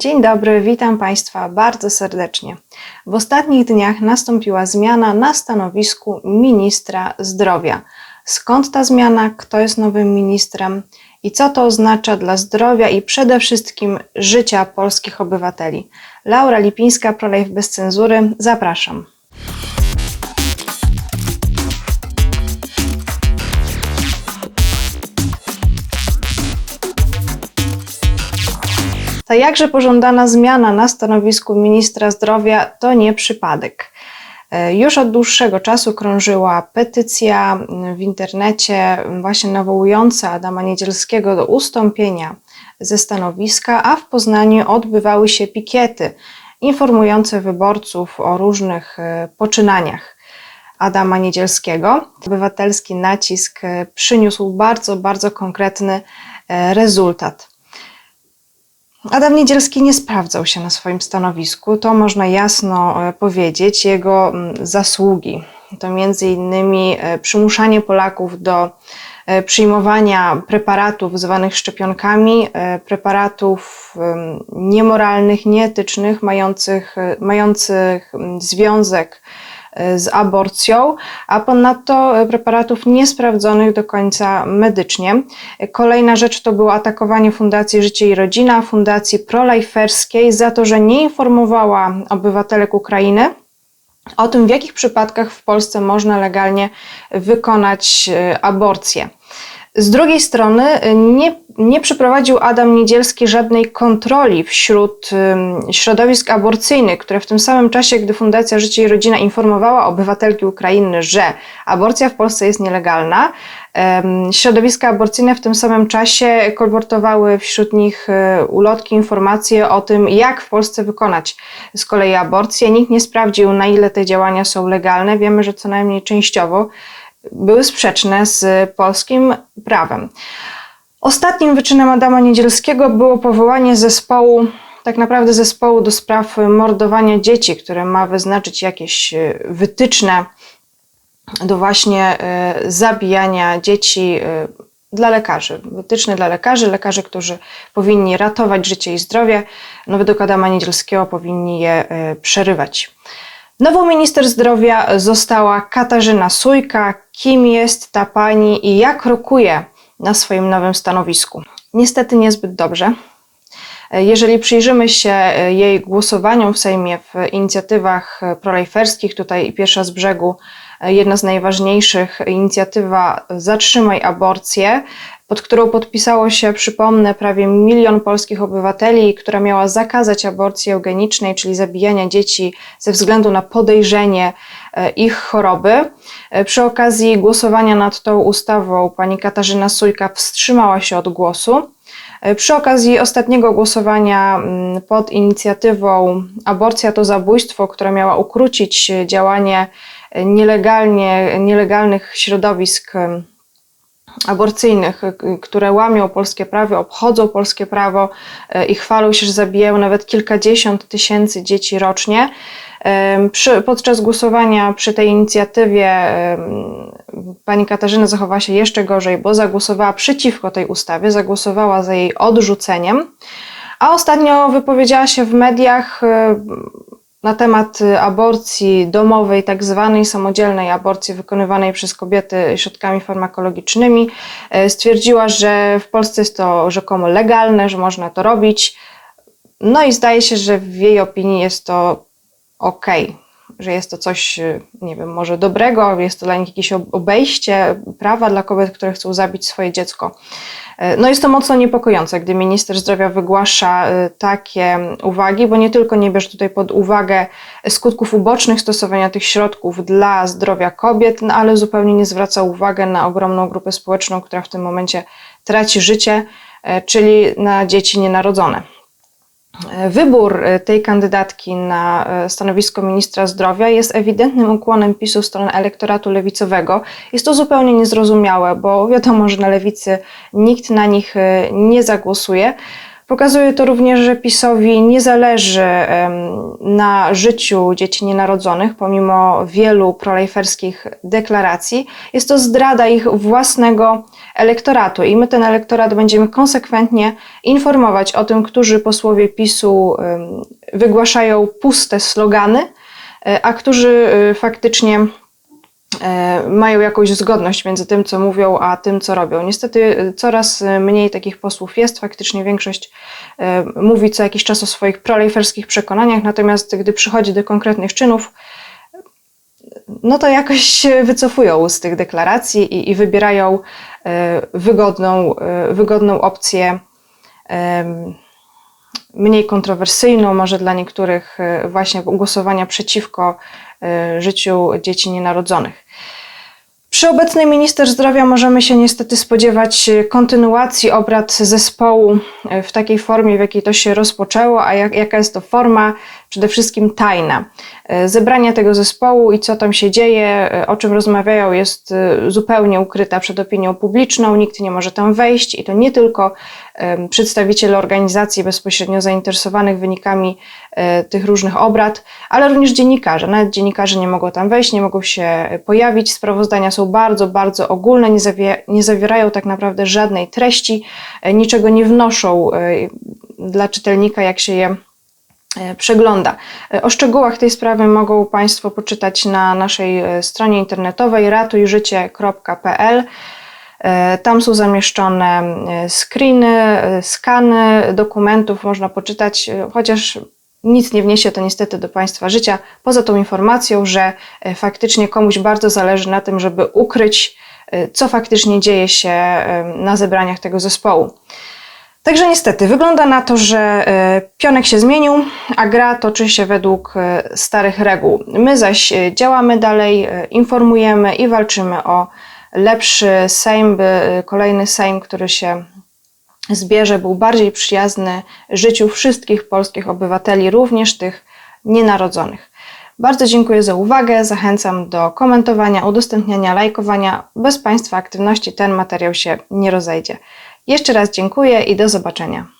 Dzień dobry, witam Państwa bardzo serdecznie. W ostatnich dniach nastąpiła zmiana na stanowisku ministra zdrowia. Skąd ta zmiana, kto jest nowym ministrem i co to oznacza dla zdrowia i przede wszystkim życia polskich obywateli? Laura Lipińska, ProLife bez cenzury, zapraszam. Ta jakże pożądana zmiana na stanowisku ministra zdrowia to nie przypadek. E, Już od dłuższego czasu krążyła petycja w internecie, właśnie nawołująca Adama Niedzielskiego do ustąpienia ze stanowiska, a w Poznaniu odbywały się pikiety informujące wyborców o różnych e, poczynaniach Adama Niedzielskiego. Obywatelski nacisk e, przyniósł bardzo, bardzo konkretny rezultat. Adam Niedzielski nie sprawdzał się na swoim stanowisku, to można jasno e, powiedzieć. Jego zasługi to między innymi e, przymuszanie Polaków do e, przyjmowania preparatów zwanych szczepionkami, preparatów em, niemoralnych, nieetycznych, mających, mających związek z aborcją, a ponadto e, preparatów niesprawdzonych do końca medycznie. E, Kolejna rzecz to było atakowanie Fundacji Życie i Rodzina, Fundacji Prolajferskiej za to, że nie informowała obywatelek Ukrainy o tym, w jakich przypadkach w Polsce można legalnie wykonać e, aborcję. Z drugiej strony e, nie, nie przeprowadził Adam Niedzielski żadnej kontroli wśród środowisk aborcyjnych, które w tym samym czasie, gdy Fundacja Życie i Rodzina informowała obywatelki Ukrainy, że aborcja w Polsce jest nielegalna, środowiska aborcyjne w tym samym czasie kolportowały wśród nich e, ulotki, informacje o tym, jak w Polsce wykonać z kolei aborcję. Nikt nie sprawdził, na ile te działania są legalne. Wiemy, że co najmniej częściowo były sprzeczne z polskim prawem. Ostatnim wyczynem Adama Niedzielskiego było powołanie zespołu, tak naprawdę zespołu do spraw mordowania dzieci, które ma wyznaczyć jakieś e, wytyczne do właśnie e, zabijania dzieci e, dla lekarzy. Wytyczne dla lekarzy, lekarzy, którzy powinni ratować życie i zdrowie, no według Adama Niedzielskiego powinni je przerywać. Nową minister zdrowia została Katarzyna Sujka. Kim jest ta pani i jak rokuje na swoim nowym stanowisku? Niestety niezbyt dobrze. Jeżeli przyjrzymy się e, jej głosowaniom w Sejmie w inicjatywach e, prolejferskich, tutaj pierwsza z brzegu, e, jedna z najważniejszych, inicjatywa Zatrzymaj aborcję, pod którą podpisało się, przypomnę, prawie milion polskich obywateli, która miała zakazać aborcji eugenicznej, czyli zabijania dzieci ze względu na podejrzenie e, ich choroby. E, Przy okazji głosowania nad tą ustawą pani Katarzyna Sujka wstrzymała się od głosu. E, Przy okazji ostatniego głosowania mm, pod inicjatywą Aborcja to zabójstwo, która miała ukrócić e, działanie e, nielegalnie, nielegalnych środowisk aborcyjnych, k- które łamią polskie prawo, obchodzą polskie prawo e, i chwalą się, że zabijają nawet kilkadziesiąt tysięcy dzieci rocznie. Przy, podczas głosowania przy tej inicjatywie pani Katarzyna zachowała się jeszcze gorzej, bo zagłosowała przeciwko tej ustawie, zagłosowała za jej odrzuceniem, a ostatnio wypowiedziała się w mediach na temat y, aborcji domowej, tak zwanej samodzielnej aborcji wykonywanej przez kobiety środkami farmakologicznymi. E, Stwierdziła, że w Polsce jest to rzekomo legalne, że można to robić. No i zdaje się, że w jej opinii jest to ok, że jest to coś, y, nie wiem, może dobrego, jest to dla nich jakieś ob- obejście prawa dla kobiet, które chcą zabić swoje dziecko. E, No jest to mocno niepokojące, gdy minister zdrowia wygłasza e, takie uwagi, bo nie tylko nie bierze tutaj pod uwagę skutków ubocznych stosowania tych środków dla zdrowia kobiet, no ale zupełnie nie zwraca uwagi na ogromną grupę społeczną, która w tym momencie traci życie, e, czyli na dzieci nienarodzone. E, Wybór e, tej kandydatki na e, stanowisko ministra zdrowia jest ewidentnym ukłonem PiSu w stronę elektoratu lewicowego. Jest to zupełnie niezrozumiałe, bo wiadomo, że na lewicy nikt na nich nie zagłosuje. Pokazuje to również, że PiSowi nie zależy na życiu dzieci nienarodzonych, pomimo wielu prolejferskich deklaracji. Jest to zdrada ich własnego elektoratu i my ten elektorat będziemy konsekwentnie informować o tym, którzy posłowie PiSu wygłaszają puste slogany, e, a którzy e, faktycznie mają jakąś zgodność między tym, co mówią, a tym, co robią. Niestety e, coraz e, mniej takich posłów jest, faktycznie większość e, mówi co jakiś czas o swoich prolejferskich przekonaniach, natomiast gdy przychodzi do konkretnych czynów, no to jakoś się wycofują z tych deklaracji i, i wybierają e, wygodną, e, wygodną opcję, mniej kontrowersyjną, może dla niektórych e, właśnie głosowania przeciwko e, życiu dzieci nienarodzonych. Przy obecnej minister zdrowia możemy się niestety spodziewać e, kontynuacji obrad zespołu w takiej formie, w jakiej to się rozpoczęło, a jak, jaka jest to forma? Przede wszystkim tajna. E, Zebranie tego zespołu i co tam się dzieje, e, o czym rozmawiają, jest e, zupełnie ukryta przed opinią publiczną, nikt nie może tam wejść i to nie tylko przedstawiciele organizacji bezpośrednio zainteresowanych wynikami tych różnych obrad, ale również dziennikarze. Nawet dziennikarze nie mogą tam wejść, nie mogą się pojawić. Sprawozdania są bardzo, bardzo ogólne, nie, nie zawierają tak naprawdę żadnej treści, niczego nie wnoszą dla czytelnika, jak się je przegląda. E, O szczegółach tej sprawy mogą Państwo poczytać na naszej e, stronie internetowej ratujżycie.pl. E, Tam są zamieszczone e, screeny, e, skany dokumentów, można poczytać, e, chociaż nic nie wniesie to niestety do Państwa życia, poza tą informacją, że e, faktycznie komuś bardzo zależy na tym, żeby ukryć, e, co faktycznie dzieje się e, na zebraniach tego zespołu. Także niestety, wygląda na to, że e, pionek się zmienił, a gra toczy się według e, starych reguł. My zaś e, działamy dalej, informujemy i walczymy o lepszy Sejm, by kolejny Sejm, który się zbierze, był bardziej przyjazny życiu wszystkich polskich obywateli, również tych nienarodzonych. Bardzo dziękuję za uwagę. Zachęcam do komentowania, udostępniania, lajkowania. Bez Państwa aktywności ten materiał się nie rozejdzie. Jeszcze raz dziękuję i do zobaczenia.